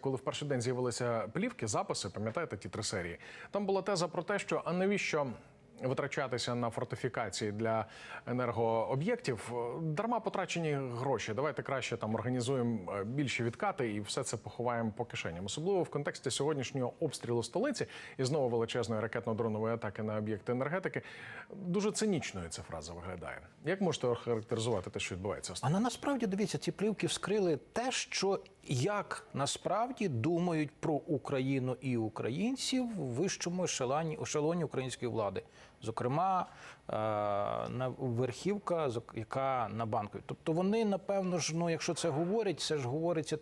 Коли в перший день з'явилися плівки, записи, пам'ятаєте ті три серії. Там була теза про те, що а навіщо витрачатися на фортифікації для енергооб'єктів, дарма потрачені гроші. Давайте краще там організуємо е, більші відкати і все це поховаємо по кишеням. Особливо в контексті сьогоднішнього обстрілу столиці і знову величезної ракетно-дронової атаки на об'єкти енергетики. Дуже цинічною ця фраза виглядає. Як можете охарактеризувати те, що відбувається? А на насправді дивіться, ці плівки вскрили те, що як насправді думають про Україну і українців в вищому ешелоні, ешелоні української влади. Зокрема, е, верхівка, яка на банку. Тобто вони, напевно ж, ну якщо це говорять, це ж говориться.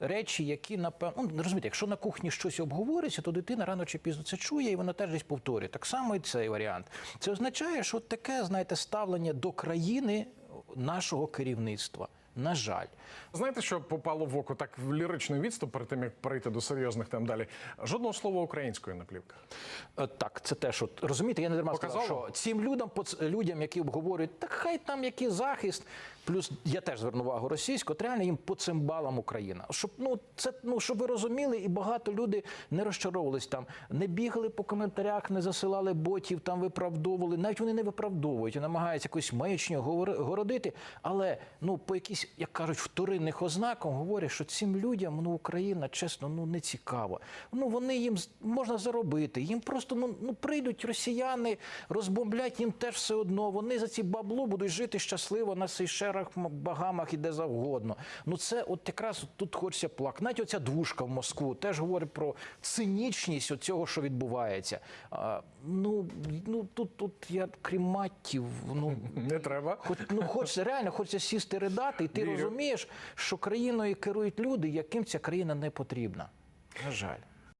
Речі, які напевно, ну, розумієте, якщо на кухні щось обговорюється, то дитина рано чи пізно це чує, і вона теж десь повторює. Так само і цей варіант. Це означає, що таке, знаєте, ставлення до країни нашого керівництва. На жаль, Знаєте, що попало в око так в ліричний відступ перед тим, як перейти до серйозних тем далі? Жодного слова української на плівках. Е, Так, це теж от розумієте, я не дарма сказав, що цим людям, людям, які обговорюють, так хай там який захист. Плюс я теж зверну увагу російську, от реально їм по цим балам Україна. Щоб ну це ну щоб ви розуміли, і багато люди не розчаровувались там, не бігали по коментарях, не засилали ботів, там виправдовували. Навіть вони не виправдовують, намагаються якусь маячню городити. Але ну по якісь, як кажуть, вторинних ознакам говорять, що цим людям ну Україна, чесно, ну не цікаво. Ну вони їм можна заробити. Їм просто ну, ну прийдуть росіяни, розбомблять їм теж все одно. Вони за ці бабло будуть жити щасливо на Сейшерах, Багамах і де завгодно. Ну це от якраз тут хочеться плакати. Навіть оця двушка в Москву теж говорить про цинічність от цього, що відбувається. А, ну, ну тут, тут я крім маттів, ну Не треба. Хоч ну хочеться реально хочеться сісти ридати, і ти Вірю. розумієш, що країною керують люди, яким ця країна не потрібна. На жаль.